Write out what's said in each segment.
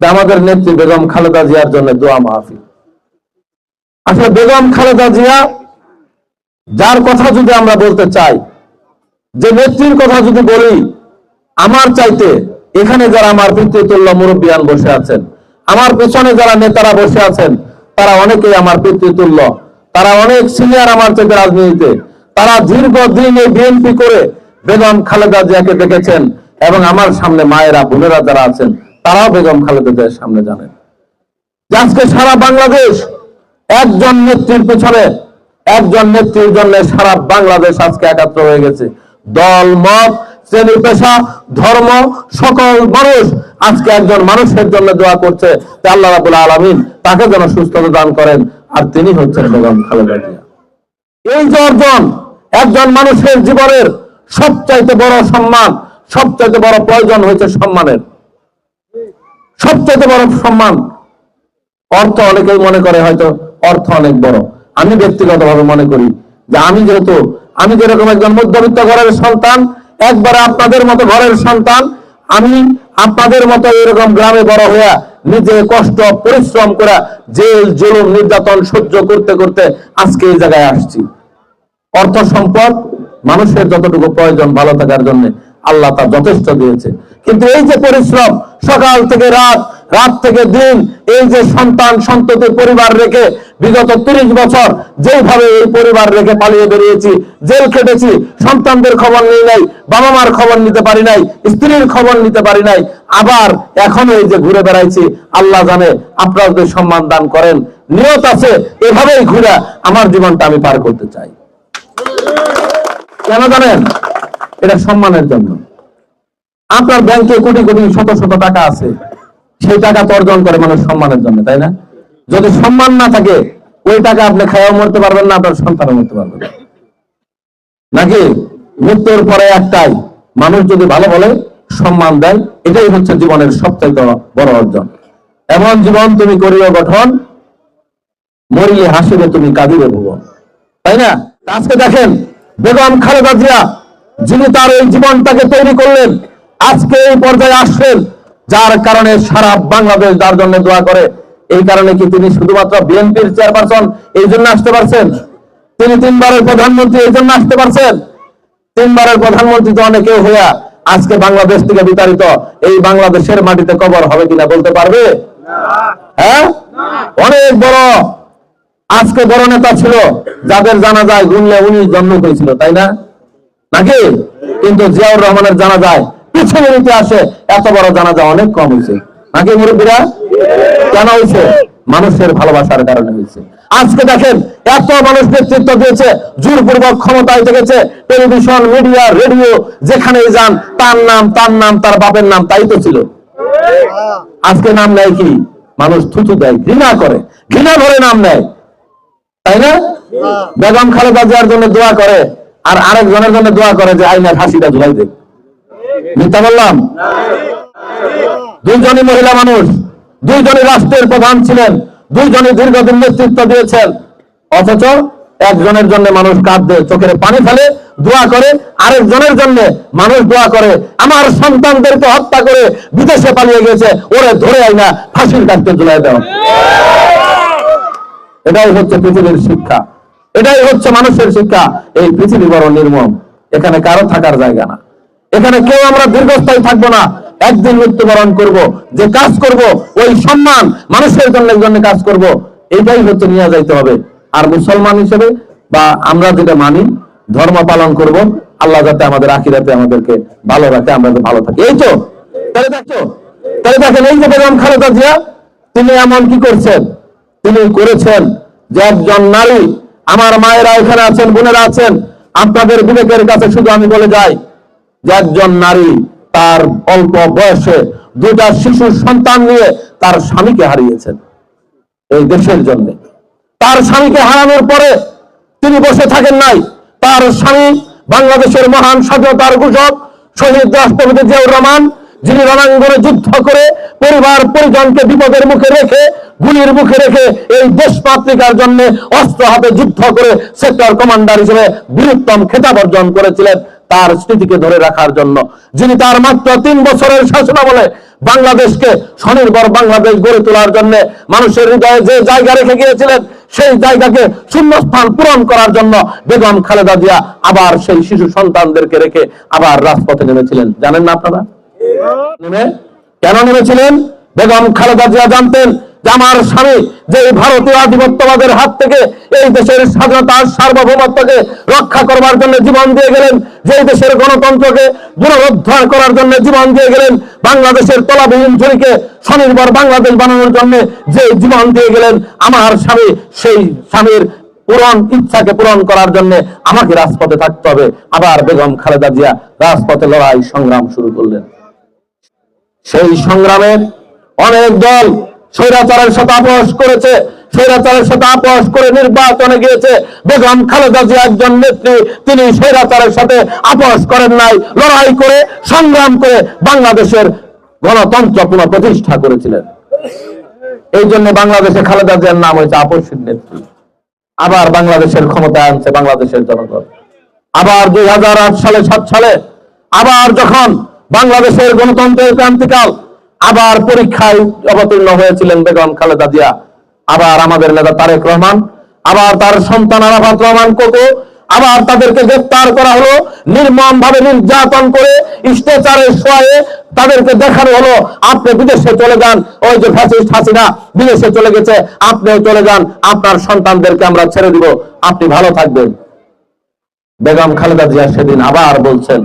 আমাদের নেত্রী বেগম খালেদা জিয়ার জন্য দোয়া মাহফিল। আসলে বেগম খালেদা জিয়া, যার কথা যদি আমরা বলতে চাই, যে নেত্রীর কথা যদি বলি, আমার চাইতে এখানে যারা আমার পিতৃতুল্য মুরব্বিয়ান বসে আছেন, আমার পেছনে যারা নেতারা বসে আছেন, তারা অনেকেই আমার পিতৃতুল্য। তারা অনেক সিনিয়র আমার চাইতে রাজনীতিতে। তারা দীর্ঘদিন এই বিএনপি করে বেগম খালেদা জিয়াকে দেখেছেন এবং আমার সামনে মায়েরা, বোনেরা যারা আছেন তারাও বেগম খালেদা জিয়ার সামনে জানেন। আজকে সারা বাংলাদেশ একজন নেত্রীর পেছনে, একজন নেত্রীর জন্য সারা বাংলাদেশ আজকে একাত্র হয়ে গেছে। দল, মত, শ্রেণি, পেশা, ধর্ম, সকল মানুষ আজকে একজন মানুষের জন্য দোয়া করছে। আল্লাহ রাবুল আলমিন তাকে যেন সুস্থতা দান করেন, আর তিনি হচ্ছেন বেগম খালেদা জিয়া। এই যে অর্জন, একজন মানুষের জীবনের সবচাইতে বড় সম্মান, সবচাইতে বড় প্রয়োজন হয়েছে সম্মানের। সবচাইতে বড় সম্মান। অর্থ অনেকেই মনে করে হয়তো অর্থ অনেক বড়। আমি ব্যক্তিগতভাবে মনে করি যে আমি যেহেতু, আমি যেরকম একজন মধ্যবিত্ত ঘরের সন্তান, একবারে আপনাদের মতো ঘরের সন্তান, আমি আপনাদের মতো এরকম গ্রামে বড় হইয়া নিজে কষ্ট, পরিশ্রম করা জেল, জুলুম, নির্যাতন সহ্য করতে করতে আজকে এই জায়গায় আসছি। অর্থ সম্পদ, মানুষের যতটুকু প্রয়োজন ভালো থাকার জন্য আল্লাহ তা যথেষ্ট দিয়েছে। কিন্তু এই যে পরিশ্রম, সকাল থেকে রাত রাত থেকে দিন, এই যে সন্তান সন্ততি পরিবার রেখে বিগত তিরিশ বছর যেভাবে এই পরিবার রেখে পালিয়ে বেরিয়েছি, জেল কেটেছি সন্তানদের খবর নেই নাই বাবা মার খবর নিতে পারি নাই, স্ত্রীর খবর নিতে পারি নাই, আবার এখনও এই যে ঘুরে বেড়াইছি, আল্লাহ জানে আপনারা যদি সম্মান দান করেন। নিয়ত আছে, এভাবেই ঘুরে আমার জীবনটা আমি পার করতে চাই। কেন জানেন? এটা সম্মানের জন্য। আপনার ব্যাংকে কোটি কোটি, শত শত টাকা আছে। সেই টাকা তো অর্জন করে মানুষ সম্মানের জন্য, তাই না? যদি সম্মান না থাকে, ওই টাকা আপনি খাইয়াও মরতে পারবেন না, আপনার সন্তানও মরতে পারবেন নাকি? মৃত্যুর পরে একটাই, মানুষ যদি ভালো বলে, সম্মান দেয়, এটাই হচ্ছে জীবনের সবচাইতে বড় অর্জন। এমন জীবন তুমি করিও গঠন, মরিলে হাসিবে তুমি, কাঁদিবে ভুবন। তাই না? আজকে দেখেন, বেগম খালেদা জিয়া, যিনি তার এই জীবনটাকে তৈরি করলেন আজকে এই পর্যায়ে আসছেন, যার কারণে সারা বাংলাদেশ যার জন্য দোয়া করে। এই কারণে কি তিনি শুধুমাত্র বিএনপির চেয়ারপারসন এই জন্য আসতে পারছেন? তিনি তিনবারের প্রধানমন্ত্রী এই জন্য আসতে পারছেন? তিনবারের প্রধানমন্ত্রী তো অনেকেও হইয়া আজকে বাংলাদেশ থেকে বিতাড়িত, এই বাংলাদেশের মাটিতে কবর হবে কিনা বলতে পারবে? হ্যাঁ? অনেক বড়। আজকে বড় নেতা ছিল, যাদের জানা যায় গুনলে উনি জন্ম হয়েছিল, তাই না? নাকি? কিন্তু জিয়াউর রহমানের জানা যায় পিছনের ইতিহাসে এত বড় জানা যায় অনেক কম হয়েছে নাকি মুরব্বীরা? কেন হয়েছে মানুষের ভালোবাসার কারণে হয়েছে আজকে দেখেন এত মানুষ নেতৃত্ব দিয়েছে জোরপূর্বক ক্ষমতায় থেকেছে টেলিভিশন মিডিয়া রেডিও যেখানেই যান তার নাম তার নাম তার বাপের নাম তাই তো ছিল। আজকে নাম নেয় কি? মানুষ থুতু দেয় ঘৃণা করে। ঘৃণা ধরে নাম নেয়। তাই না? বেগম খালেদা জিয়ার জন্য দোয়া করে আর আরেকজনের জন্য দোয়া করে যে আইনার হাসিটা ঝুলাই দেয়। মিথ্যা বললাম? দুইজনই মহিলা মানুষ, দুইজনই রাষ্ট্রের প্রধান ছিলেন, দুইজনই দীর্ঘদিন নেতৃত্ব দিয়েছেন। অথচ একজনের জন্য মানুষ কাঁদবে চোখের পানি ফেলে, দোয়া করে, আরেকজনের জন্য মানুষ দোয়া করে। আমার সন্তানদেরকে হত্যা করে বিদেশে পালিয়ে গেছে ওরে ধরে আইনা ফাঁসির কাটতে ঝুলাই দেওয়া এটাই হচ্ছে পৃথিবীর শিক্ষা। এটাই হচ্ছে মানুষের শিক্ষা। এই পৃথিবী বড় নির্মম। এখানে কারও থাকার জায়গা না। এখানে কেউ আমরা দীর্ঘস্থায়ী থাকব না। একদিন মৃত্যুবরণ করব। যে কাজ করব, ওই সম্মান মানুষের জন্য জন্য কাজ করব। এটাই হচ্ছে নিয়ে যাইতে হবে। আর মুসলমান হিসেবে বা আমরা যেটা মানি, ধর্ম পালন করব। আল্লাহ যাতে আমাদের আখিরাতে আমাদেরকে ভালো রাখে, আমরা ভালো থাকি। এই তো, তাহলে দেখছ তাহলে দেখেন, এই যে বেগম খালেদা জিয়া, তিনি এমন কি করছেন? তিনি করেছেন যে একজন নারী, আমার মায়েরা এখানে আছেন, বোনেরা আছেন, আপনাদের বিবেকের কাছে শুধু আমি বলে যাই একজন নারী তার অল্প বয়সে দুটা শিশু সন্তান নিয়ে তার স্বামীকে হারিয়েছেন এই দেশের জন্য। তার স্বামীকে হারানোর পরে তিনি বসে থাকেন নাই। তার স্বামী বাংলাদেশের মহান স্বাধীনতার ঘোষক শহীদ রাষ্ট্রপতি জিয়াউর রহমান, যিনি রণাঙ্গনে যুদ্ধ করে পরিবার পরিজনকে বিপদের মুখে রেখে, গুলির মুখে রেখে এই দেশ মাতৃকার জন্য অস্ত্র হাতে যুদ্ধ করে সেক্টর কমান্ডার হিসেবে বীরুত্তম খেতাব অর্জন করেছিলেন। তার স্মৃতিকে ধরে রাখার জন্য যিনি তার মাত্র তিন বছরের শাসনামলে বাংলাদেশকে স্বনির্ভর বাংলাদেশ গড়ে তোলার জন্য মানুষের হৃদয়ে যে জায়গা রেখে গিয়েছিলেন সেই জায়গাকে শূন্যস্থান পূরণ করার জন্য বেগম খালেদা জিয়া আবার সেই শিশু সন্তানদেরকে রেখে আবার রাজপথে নেমেছিলেন। জানেন না আপনারা? নেমে? কেন নেমেছিলেন? বেগম খালেদা জিয়া জানতেন আমার স্বামী, যে ভারতীয় আধিপত্যবাদের হাত থেকে এই দেশের স্বাধীনতা, সার্বভৌমত্বকে রক্ষা করবার জন্য জীবন দিয়ে গেলেন যে দেশের গণতন্ত্রকে পুনরুদ্ধার করার জন্য জীবন দিয়ে গেলেন, বাংলাদেশের তলাবিহীন ঝুড়িকে স্বনির্ভর বাংলাদেশ বানানোর জন্য যে জীবন দিয়ে গেলেন, আমার স্বামী, সেই স্বামীর পূরণ ইচ্ছাকে পূরণ করার জন্য আমাকে রাজপথে থাকতে হবে। আবার বেগম খালেদা জিয়া রাজপথে লড়াই সংগ্রাম শুরু করলেন। সেই সংগ্রামে অনেক দল স্বৈরাচারের সাথে করেছে, স্বৈরাচারের সাথে আপোষ করে নির্বাচনে গিয়েছে। বেগম খালেদা জিয়া একজন নেত্রী, তিনি স্বৈরাচারের সাথে আপোষ করেন নাই। লড়াই করে, সংগ্রাম করে বাংলাদেশের গণতন্ত্র পুনঃপ্রতিষ্ঠা করেছিলেন। এই জন্য বাংলাদেশে খালেদা জিয়ার নাম হয়েছে আপসীর নেত্রী। আবার বাংলাদেশের ক্ষমতায় আনছে বাংলাদেশের জনগণ। আবার দুই হাজার আট সালে, সাত সালে, আবার যখন বাংলাদেশের গণতন্ত্রের ক্রান্তিকাল আবার পরীক্ষায় অবতীর্ণ হয়েছিলেন বেগম খালেদা জিয়া। আবার আমাদের নেতা তারেক রহমান, আবার তার সন্তান আরাফাত রহমান কোকো আবার তাদেরকে গ্রেফতার করা হলো নির্মম ভাবে নির্যাতন করে স্টেচারে শোয়ে তাদেরকে দেখানো হলো, আপনি বিদেশে চলে যান। ওই যে ফ্যাসিস্ট হাসিনা বিদেশে চলে গেছে, আপনিও চলে যান, আপনার সন্তানদেরকে আমরা ছেড়ে দিব। আপনি ভালো থাকবেন। বেগম খালেদা জিয়া সেদিন আবার বলছেন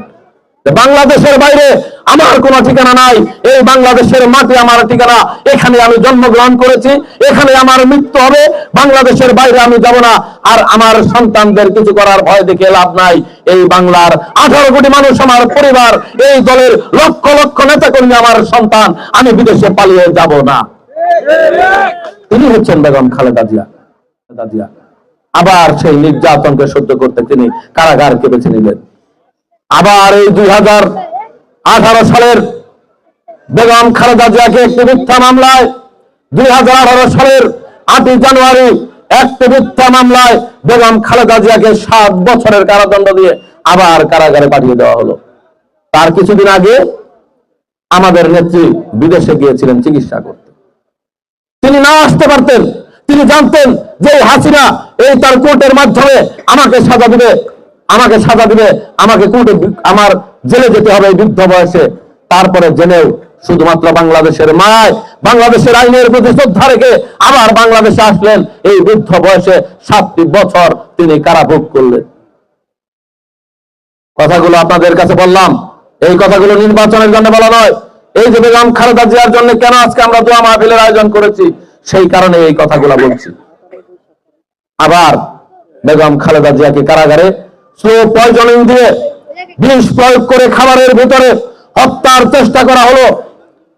বাংলাদেশের বাইরে আমার কোনো ঠিকানা নাই, এই বাংলাদেশের মাটি আমার ঠিকানা, এখানে আমি জন্মগ্রহণ করেছি, এখানে আমার মৃত্যু হবে, বাংলাদেশের বাইরে আমি যাব না, আর আমার সন্তানদের কিছু করার ভয় দেখে লাভ নাই। এই বাংলার আঠারো কোটি মানুষ আমার পরিবার, এই দলের লক্ষ লক্ষ নেতা কর্মী আমার সন্তান, আমি বিদেশে পালিয়ে যাব না। তিনি হচ্ছেন বেগম খালেদা জিয়া। খালেদা জিয়া। আবার সেই নির্যাতনকে সহ্য করতে তিনি কারাগারকে বেছে নিলেন। আবার এই দুই হাজার আঠারো সালের বেগম খালেদা জিয়াকে একটি মিথ্যা মামলায়, দুই হাজার আঠারো সালের আটই জানুয়ারি একটি মিথ্যা মামলায় বেগম খালেদা জিয়াকে সাত বছরের কারাদণ্ড দিয়ে আবার কারাগারে পাঠিয়ে দেওয়া হলো। তার কিছুদিন আগে আমাদের নেত্রী বিদেশে গিয়েছিলেন চিকিৎসা করতে। তিনি না আসতে পারতেন, তিনি জানতেন যে হাসিনা এই তার কোর্টের মাধ্যমে আমাকে সাজা দিবে। আমাকে সাজা দিবে, আমাকে কোর্টে আমার জেলে যেতে হবে বৃদ্ধ বয়সে। তারপরে জেনেও শুধুমাত্র বাংলাদেশের মায়, বাংলাদেশের আইনের প্রতি শ্রদ্ধা রেখে আবার বাংলাদেশে আসলেন এই বৃদ্ধ বয়সে সাতটি বছর তিনি কারাভোগ করলেন। কথাগুলো আপনাদের কাছে বললাম, এই কথাগুলো নির্বাচনের জন্য বলা নয়। এই যে বেগম খালেদা জিয়ার জন্য কেন আজকে আমরা দোয়া মাহফিলের আয়োজন করেছি, সেই কারণে এই কথাগুলো বলছি। আবার বেগম খালেদা জিয়াকে কারাগারে দিয়ে বিষ প্রয়োগ করে খাবারের ভিতরে হত্যার চেষ্টা করা হলো।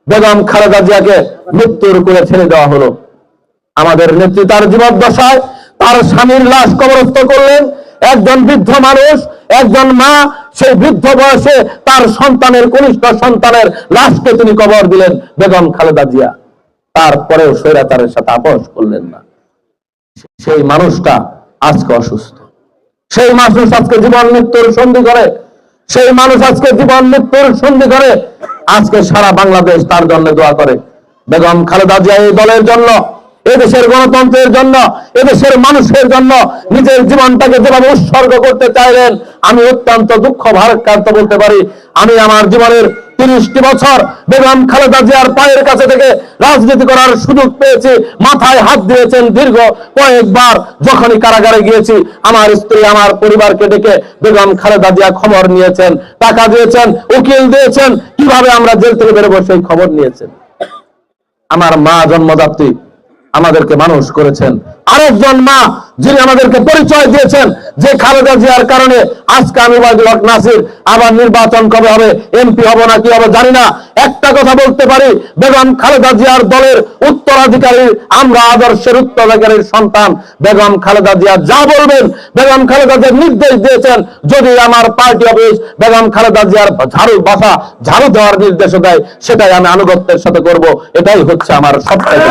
বেগম খালেদা জিয়াকে মৃত্যুর করে ছেড়ে দেওয়া হলো। আমাদের নেত্রী তার তার স্বামীর লাশ কবরস্থ করলেন। একজন বৃদ্ধ মানুষ, একজন মা, সেই বৃদ্ধ বয়সে তার সন্তানের, কনিষ্ঠ সন্তানের লাশকে তিনি কবর দিলেন বেগম খালেদা জিয়া। তারপরেও স্বৈরাচারের সাথে আপোষ করলেন না। সেই মানুষটা আজকে অসুস্থ। সেই মানুষ আজকে জীবন মৃত্যুর সন্ধি করে, সেই মানুষ আজকে জীবন মৃত্যুর সন্ধি করে, আজকে সারা বাংলাদেশ তার জন্য দোয়া করে। বেগম খালেদা জিয়া এই দলের জন্য এদেশের গণতন্ত্রের জন্য, এদেশের মানুষের জন্য নিজের জীবনটাকে যেভাবে উৎসর্গ করতে চাইলেন, আমি অত্যন্ত দুঃখ, ভারাক্রান্ত বলতে পারি। আমি আমার জীবনের তিরিশটি বছর বেগম খালেদা জিয়ার পায়ের কাছে থেকে রাজনীতি করার সুযোগ পেয়েছি। মাথায় হাত দিয়েছেন দীর্ঘ কয়েকবার যখনই কারাগারে গিয়েছি। আমার স্ত্রী আমার পরিবারকে ডেকে বেগম খালেদা জিয়া খবর নিয়েছেন, টাকা দিয়েছেন, উকিল দিয়েছেন। কীভাবে আমরা জেল থেকে বেরোবো সেই খবর নিয়েছেন। আমার মা জন্মদাত্রী আমাদেরকে মানুষ করেছেন। আরেকজন মা যিনি আমাদেরকে পরিচয় দিয়েছেন, যে খালেদা জিয়ার কারণে আজকে আমি নাসির আবার নির্বাচন কবে হবে, এমপি হব না, কি হবে জানি না। একটা কথা বলতে পারি, বেগম খালেদা জিয়ার দলের উত্তরাধিকারী, আমরা আদর্শের উত্তরাধিকারীর সন্তান। বেগম খালেদা জিয়া যা বলবেন, বেগম খালেদা জিয়ার নির্দেশ দিয়েছেন, যদি আমার পার্টি অফিস বেগম খালেদা জিয়ার ঝাড়ু বাসা, ঝাড়ু দেওয়ার নির্দেশ দেয়, সেটাই আমি আনুগত্যের সাথে করব, এটাই হচ্ছে আমার সবথেকে।